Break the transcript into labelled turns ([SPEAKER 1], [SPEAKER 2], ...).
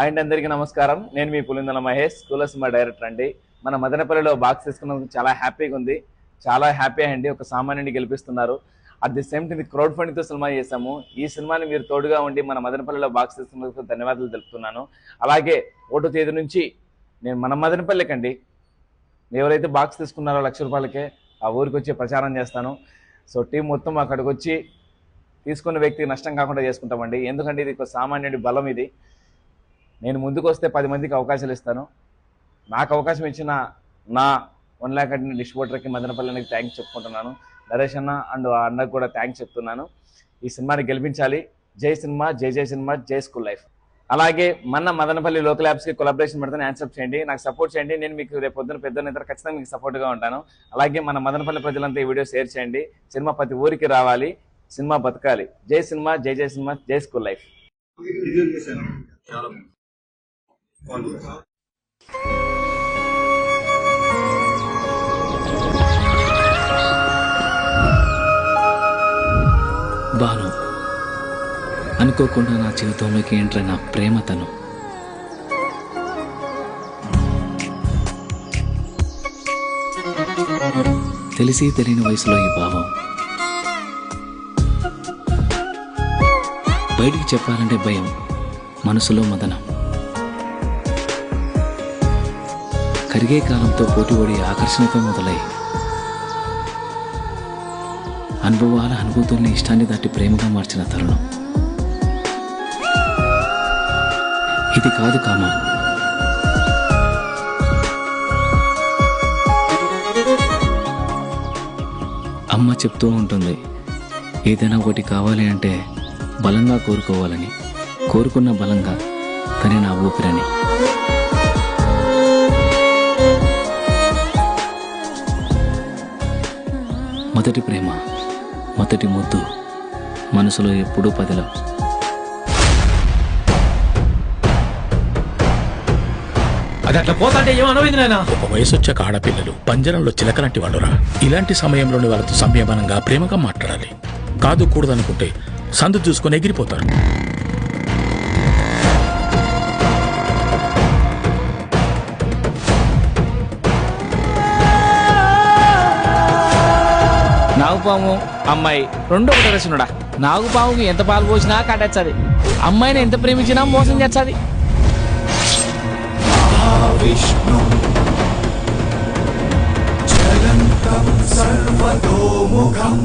[SPEAKER 1] And అందరికీ నమస్కారం. నేను మీ Pulindala Mahesh school cinema director అండి. మన మదనపల్లిలో బాక్స్ తీసుకున్నందుకు చాలా హ్యాపీగా ఉంది. చాలా హ్యాపీ అండి ఒక సామాన్యుని గెలిపిస్తున్నారు. At the same time crowd ఫండింగ్తో cinema చేశాము. ఈ సినిమాని మీరు తోడుగా ఉండి మన మదనపల్లిలో బాక్స్ తీసుకున్నందుకు ధన్యవాదాలు తెలుపుతున్నాను. అలాగే ఓటో తేదీ నుంచి నేను మన మదనపల్లికండి ఎవరైతే బాక్స్ తీసుకున్నారో లక్ష రూపాయలకే ఆ ఊరికి వచ్చి ప్రచారం చేస్తాను. సో టీం మొత్తం అక్కడికి వచ్చి తీసుకున్న వ్యక్తికి నష్టం కాకుండా చేసుకుంటామండి. ఎందుకంటే ఇది ఒక సామాన్యుడి బలం ఇది. నేను ముందుకు వస్తే పది మందికి అవకాశాలు ఇస్తాను. నాకు అవకాశం ఇచ్చిన నా వన్ ల్యాక్ అడిన డిస్ట్రిబ్యూటర్కి మదనపల్లికి థ్యాంక్స్ చెప్పుకుంటున్నాను. నరేష్ అన్న అండ్ ఆ అన్నకు కూడా థ్యాంక్స్ చెప్తున్నాను. ఈ సినిమాని గెలిపించాలి. జై సినిమా జై జై సినిమా జై స్కూల్ లైఫ్. అలాగే మన మదనపల్లి లోకల్ యాప్స్కి కొలాబరేషన్ పెడితే యాన్సప్ చేయండి. నాకు సపోర్ట్ చేయండి. నేను మీకు రేపు పొద్దున పెద్ద ఇద్దరు ఖచ్చితంగా మీకు సపోర్ట్గా ఉంటాను. అలాగే మన మదనపల్లి ప్రజలంతా ఈ వీడియో షేర్ చేయండి. సినిమా ప్రతి ఊరికి రావాలి. సినిమా బతకాలి. జై సినిమా జై జై సినిమా జై స్కూల్ లైఫ్.
[SPEAKER 2] బాను అనుకోకుండా నా జీవితంలోకి ఎంటర్ నా ప్రేమ తను తెలిసి తెలియని వయసులో ఈ భావం. బయటికి చెప్పాలంటే భయం మనసులో మదనం. కరిగే కాలంతో పోటీపడి ఆకర్షణతో మొదలై అనుభవాల అనుభూతుల్ని ఇష్టాన్ని దాటి ప్రేమగా మార్చిన తరుణం. ఇది కాదు కామా. అమ్మ చెప్తూ ఉంటుంది ఏదైనా ఒకటి కావాలి అంటే బలంగా కోరుకోవాలని. కోరుకున్న బలంగా తని నా ఊపిరని. మొదటి ప్రేమ మొదటి ముద్దు మనసులో ఎప్పుడూ పదిలం.
[SPEAKER 3] అది అట్లా పోతాంటే ఏమనమైంది నాయన?
[SPEAKER 4] ఒక వయసు వచ్చాక ఆడపిల్లలు పంజరంలో చిలకలాంటి వాళ్ళురా. ఇలాంటి సమయంలోని వాళ్ళతో సంయమనంగా ప్రేమగా మాట్లాడాలి. కాదు కూడదనుకుంటే సందు చూసుకొని ఎగిరిపోతారు.
[SPEAKER 5] నాగుపాము అమ్మాయి రెండు ఒకటి రచనుడా నాగుపాముకి ఎంత పాలు పోసినా కట్టచ్చది అమ్మాయిని ఎంత ప్రేమించినా మోసం చేస్తుంది
[SPEAKER 6] చలంతం సర్వతోముఖం.